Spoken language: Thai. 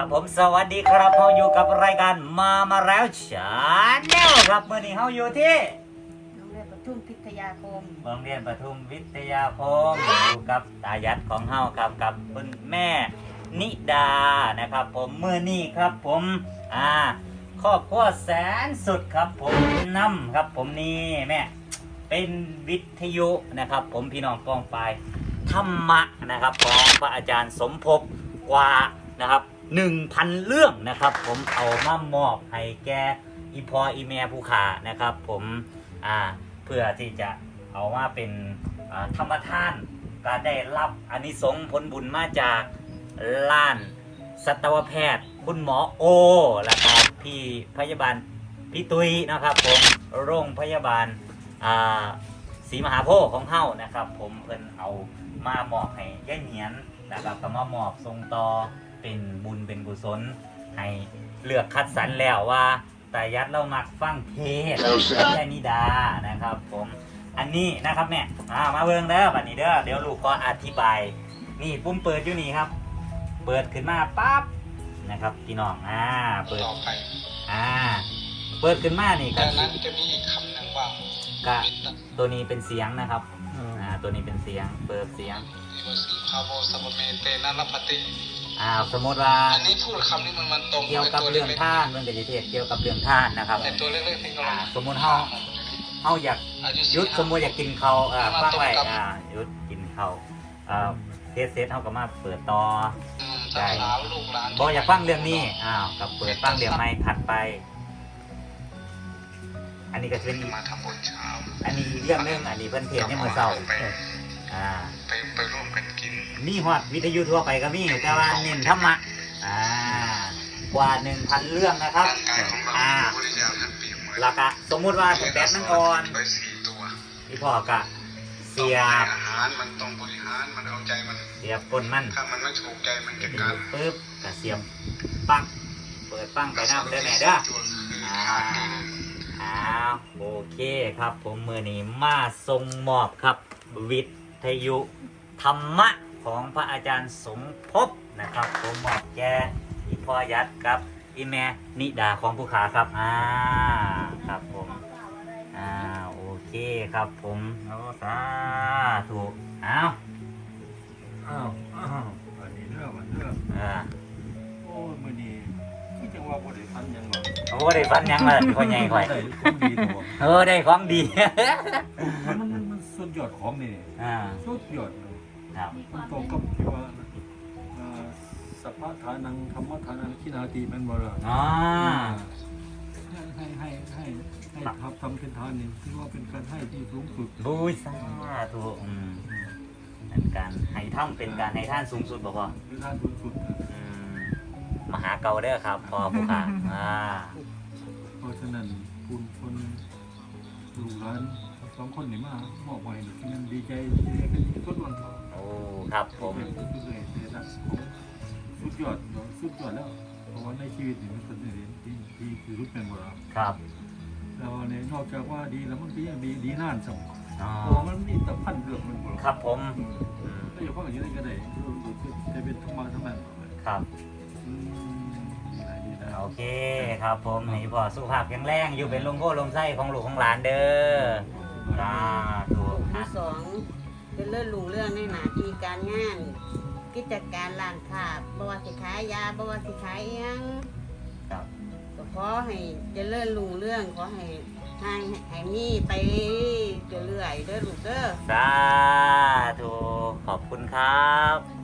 ครับผมสวัสดีครับเราอยู่กับรายการมามาแล้วชาแนลครับเมื่อนี้เราอยู่ที่โรงเรียนปทุมพิทยาคม โรงเรียนปทุมวิทยาคมอยู่กับตายัดของเฮาครับกับคุณแม่นิดานะครับ ผมเมื่อนี้ครับผมอ่าครอบครัวแสนสุดครับ ผมนำครับ ผมนี่แม่เป็นวิทยุนะครับ ผมพี่น้องกองไฟธรรมะนะครับของพระอาจารย์สมภพกว่า นะครับหนึ่งพันเรื่องนะครับ ผมเอามามอบให้แกอีพออีแม่ผู้ขานะครับ ผมอ่าเพื่อที่จะเอามาเป็นธรรมทานก็ได้รับอานิสงส์ผลบุญมาจากล้านสัตวแพทย์ คุณหมอโอแล้วก็พี่พยาบาลพี่ตุยนะครับ ผมโรงพยาบาลศรีมหาโพธิ์ของเฮานะครับ ผมเพิ่นเอามามอบให้ย่าเหนียนนะครับก็มามอบทรงต่อ เป็นบุญเป็นกุศล ให้เลือกคัดสรรแล้วว่าตายัดเรามักฟังเทศแค่นิดานะครับ ผมอันนี้นะครับแม่อ่ามาเบิ่งเด้อบัดนี้เด้อเดี๋ยวลูกก็อธิบาย นี่ปุ่มเปิดอยู่นี่ครับ เปิดขึ้นมาปั๊บนะครับพี่น้องอ่าเปิดต่อไปอ่าเปิดขึ้นมานี่ครัดับนั้นจะมีอีกคำหนึ่งว่าก็วิตตตัวนี้เป็นเสียงนะครับอ่าตัวนี้เป็นเสียง เปิดเสียงติวสีพาโวสัพเมเตนะรัพติ อ่าสมมติว่าอันนี้พูดคำนี้มันมันตรงเกี่ยวกับเรื่องท่านเรื่องกิจเทศเกี่ยวกับเรื่องท่านนะครับไอตัวเล็กๆที่กำลังอ่าสมมุติเฮาเฮาอยากอายุยุดสมมติอยากกินเขาวอ่ามาฟังไว้ตรงกับอ่ายุดกินเขาวอ่าเทสเซตเขาก็มาเปิดต่ออืมสาวลูกหลานบออยากฟังเรื่องนี้อ้าวกับเปิดฟังเรื่องไม่ถัดไป อันนี้ก็จะเป็นมาทำบุญเช้าอันนี้เรื่องหนึงอันนี้เพิ่นเทศน์ในเมื่อเช้าไป อ่า ไปไปร่วมกันกิน มีฮอดวิทยุทั่วไปก็มีแต่ว่าเน้นธรรมะอ่ากว่าหนึ่งพันเรื่องนะครับ ร่างกายของเราอ่า พระพุทธเจ้าท่านเปรียบเหมือนแล้วก็สมมุติว่าแบตมันอ่อนไปสี่ตัวพี่พ่อกะเสียบอาหารมันต้องบริหารมันเอาใจมัน เสียบก้นมันถ้ามันไม่ถูกใจมันจะดีการปึ๊บกระเสียบปังเปิดปังไปหน้าเด้อแม่เด้อ ตัวคืออ่าขาดดิน อ้าวโอเคครับผมมือนี้มาทรงมอบครับวิท ยุธรรมะของพระอาจารย์สมภพนะครับ ผมมอบแกอีพ่อยัดกับอีแม่นิดาของผู้ขาครับอ่าครับผมอ่าโอเคครับผมโอ้สาธุอ้าวอ้าวอ้าวอันนี้เรื่องมันเรื่องอ่าโอ้ยมื้อนี้ที่จังว่าบ่ได้ฟันหยังหรอกโอ้ได้ฟันหยังเลยพ่อใหญ่ข่อยได้ของดีตัวเออได้ของดี มันมันมัน สุดยอดของนี่อ่าสุดยอดเลยครับมันตรงกับที่ว่าเอ่อสัพพะทานังธรรมทานังขินาติแม่นบ่ล่ะอ๋อให้ให้ให้ให้ให้ทำทำเป็นทานนี่ถือว่าเป็นการให้ที่สูงสุดบูชาถูกอืมเป็นการให้ท่านเป็นการให้ท่านสูงสุดบ่พอเป็นทานสูงสุดนะอืมมหาเกาเด้อครับพอผู้ขาอ่า เพราะฉะนั้นคุณคนลูกหลาน สองคนนี่มามอบไว้นี่คือมันดีใจดีใจกันที่สุดวันโอ้ครับผมสุดยอดสุดยอดแล้วเพราะว่าในชีวิตนี่มันเป็นสิ่งที่ที่คือรุดเป็นหมดแล้วครับแล้วเนี่ยนอกจากว่าดีแล้วมันก็ยังดีดีนานสมอ๋อเพราะว่ามันมีแต่พันเรื่องมันหมดครับผมก็อย่าฟังอย่างนี้ก็ได้จะเป็นธรรมะธรรมะครับอืมดีหลยดีหลายโอเคครับผมให้พ่อสุขภาพแข็งแรงอยู่เป็นลมโพลมไส้ของหลูกของหลานเด้อ สาธุที่สองเป็นเรื่องลุงเรื่องในหน้าที่การงาน กิจการร้านค้าบ่ว่าสิขายยาบ่ว่าสิขายอิหยังครับก็ขอให้เจริญรุ่งเรื่องขอให้ให้ให้มีไปเรื่อยๆเด้อลูกเด้อ สาธุขอบคุณครับ